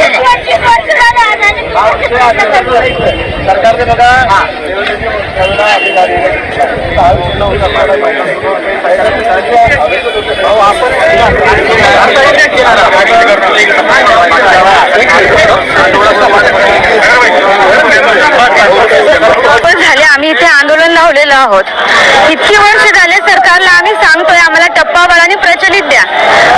सरकारचे वर्ष झाले बघा. पण झाले आम्ही इथे आंदोलन लावलेलं आहोत. इतकी वर्ष झाले सरकारला आम्ही सांगतोय आम्हाला टप्पावाळाने प्रचलित द्या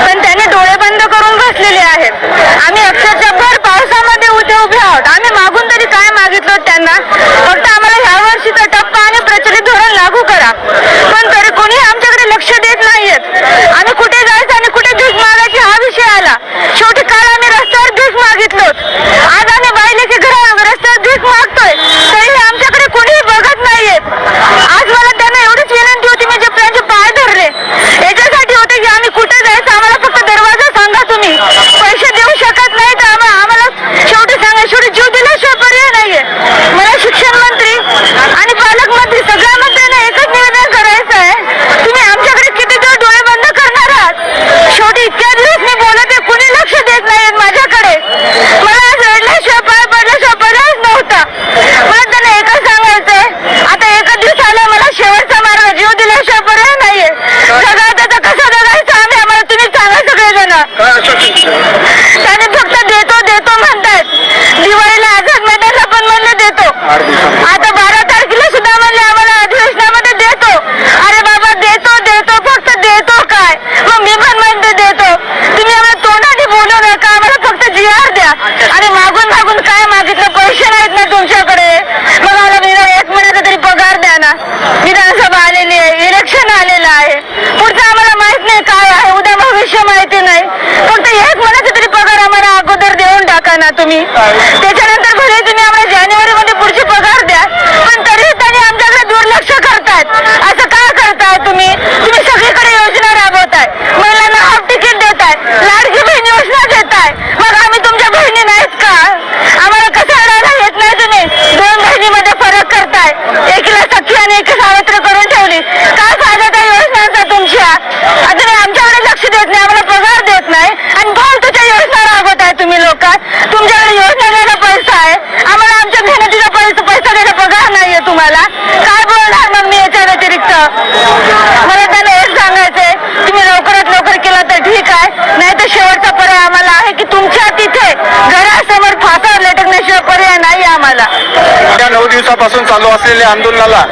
पण त्यांनी डोळे बंद करून बसलेले आहेत आम्ही अक्षरशः भर पावसामध्ये उभे उभे आहोत आम्ही मागून तरी काय मागितलं त्यांना फक्त आम्हाला ह्या वर्षीचा टप्पा आणि प्रचलित धोरण लागू करा पण तरी कोणी आमच्याकडे लक्ष देत नाहीयेत आम्ही कुठे जायचं आणि कुठे भीक मागायची हा विषय आला शेवटी काल आम्ही रस्त्यावर भीक मागितलो आज आम्ही बायलेची घरा रस्त्यावर भीक मागतोय तरी आमच्याकडे कोणीही बघत नाहीयेत आज मला त्यांना एवढीच विनंती होती मी जे त्यांचे पाय धरले याच्यासाठी होते की आम्ही कुठे जायचं आम्हाला फक्त दरवाजा सांगा तुम्ही पैसे देऊ शकत नाही तर आम्हा- आम्हाला शेवटी सांगा शेवटी जीव दिल्याशिवाय पर्याय नाहीये मला शिक्षण मंत्री आणि पालकमंत्री सगळ्यामध्ये एकच निर्णय करायचा आहे तुम्ही आमच्याकडे किती दिवस डोळे बंद करणार आहात शेवटी इतक्या दिवस मी बोलते कुणी लक्ष देत नाहीत माझ्याकडे मला आज रडल्याशिवाय पाय पडल्याशिवाय पर्यायच नव्हता मला त्यांना एकच सांगायचंय आता एका दिवसाला मला शेवटचा मार्ग जीव दिल्याशिवाय पर्याय नाहीये सगळं त्याचा कसा जगायचं आम्ही आम्हाला तुम्ही सांगा सगळेजण त्याने फक्त देतो देतो म्हणतायत दिवाळीला आझाद मैदानला पण म्हणले देतो आता बारा तारखेला सुद्धा म्हणले आम्हाला अधिवेशनामध्ये देतो अरे बाबा देतो देतो फक्त देतो काय मग मी पण म्हणते देतो तुम्ही आम्हाला तोंडाने बोलू नका आम्हाला फक्त जी आर द्या आणि मागून मागून काय मागितलं? पैसे नाहीत ना तुमच्याकडे. मग आम्हाला निदान एक महिन्याचा तरी पगार द्या ना. विधानसभा आलेली आहे इलेक्शन आलेलं आहे. पुढचं आम्हाला माहीत नाही काय आहे उद्या भविष्य माहिती नाही. फक्त एक महिन्याचा तरी पगार आम्हाला अगोदर देऊन टाका ना तुम्ही. त्याच्यानंतर भले तुम्ही आम्हाला जानेवारी मध्ये पुढची पगार द्या पण तरी त्यांनी आमच्याकडे दुर्लक्ष करतायत असं का करताय तुम्ही तुम्ही सगळीकडे योजना राबवताय महिलांना हाफ तिकीट देताय लाडकी बहीण योजना देताय मग आम्ही तुमच्या बहिणी नाहीत का आम्हाला कसं अडायला येत नाही तुम्ही दोन बहिणीमध्ये फरक करताय एकीला सख्खी आणि एकी सावत्र करून ठेवली काय फायदा त्या योजनांचा तुमच्या आता तुम्ही आमच्याकडे लक्ष देत नाही आम्हाला पगार देत नाही आणि फालतूच्या योजना राबवताय तुम्ही लोक तुमच्याकडे योजना देणं पैसा आहे आम्हाला आमच्या मेहनतीचा पैसा पैसा देणं पगार नाहीये तुम्हाला काय बोलणार मग मी याच्या व्यतिरिक्त मला त्यांना एक सांगायचंय तुम्ही लवकरात लवकर केलं तर ठीक आहे नाही तर शेवटचा पर्याय आम्हाला आहे की तुमच्या तिथे घरासमोर फासावर लटकण्याशिवाय पर्याय नाही आम्हाला या नऊ दिवसापासून चालू असलेल्या आंदोलनाला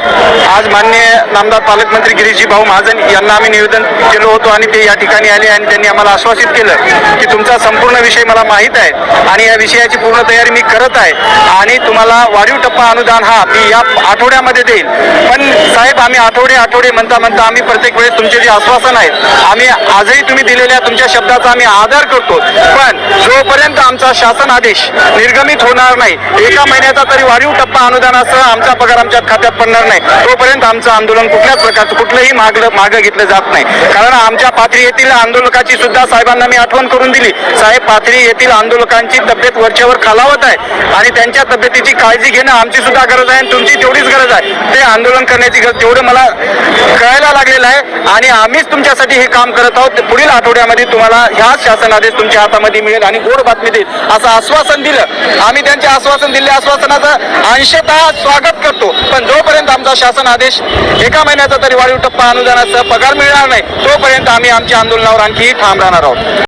आज मान्य नामदार पालकमंत्री गिरीशजी भाऊ महाजन यांना आम्ही निवेदन केलं होतो आणि ते या ठिकाणी आले आणि त्यांनी आम्हाला आश्वासित केलं की तुमचा संपूर्ण विषय मला माहीत आहे आणि या विषयाची पूर्ण तयारी मी करत आहे आणि तुम्हाला वाढीव टप्पा अनुदान हा मी या आठवड्यामध्ये देईल. पण साहेब आम्ही आठवडे आठवडे म्हणता म्हणता आम्ही प्रत्येक वेळेस तुमचे जे आश्वासन आहेत आम्ही आजही तुम्ही दिलेल्या तुमच्या शब्दाचा आम्ही आदर करतो. पण जोपर्यंत आमचा शासन आदेश निर्गमित होणार नाही एका महिन्याचा तरी वाढीव टप्पा अनुदान अनुदानासह आमचा पगार आमच्या खात्यात पडणार नाही. तोपर्यंत आमचं आंदोलन कुठल्याच प्रकारचं कुठलंही मागलं मागं घेतलं जात नाही. कारण आमच्या पाथरी येथील आंदोलकाची सुद्धा साहेबांना मी आठवण करून दिली. साहेब पाथरी येथील आंदोलकांची तब्येत वरच्यावर खालावत आहे आणि त्यांच्या तब्येतीची काळजी घेणं आमची सुद्धा गरज आहे आणि तुमची तेवढीच गरज आहे. ते आंदोलन करण्याची गरज तेवढं मला कळायला लागलेलं आहे आणि आम्हीच तुमच्यासाठी हे काम करत आहोत. पुढील आठवड्यामध्ये तुम्हाला ह्याच शासनादेश तुमच्या हातामध्ये मिळेल आणि गोड बातमी देईल. असं आश्वासन दिलं. आम्ही त्यांचे आश्वासन दिले. आश्वासनाचं अंशतः स्वागत करतो. पण जोपर्यंत आमचा शासन आदेश एका महिन्याचा तरी वाढीव टप्पा अनुदानाचा पगार मिळणार नाही तोपर्यंत आम्ही आमच्या आंदोलनावर आणखी ठाम राहणार आहोत.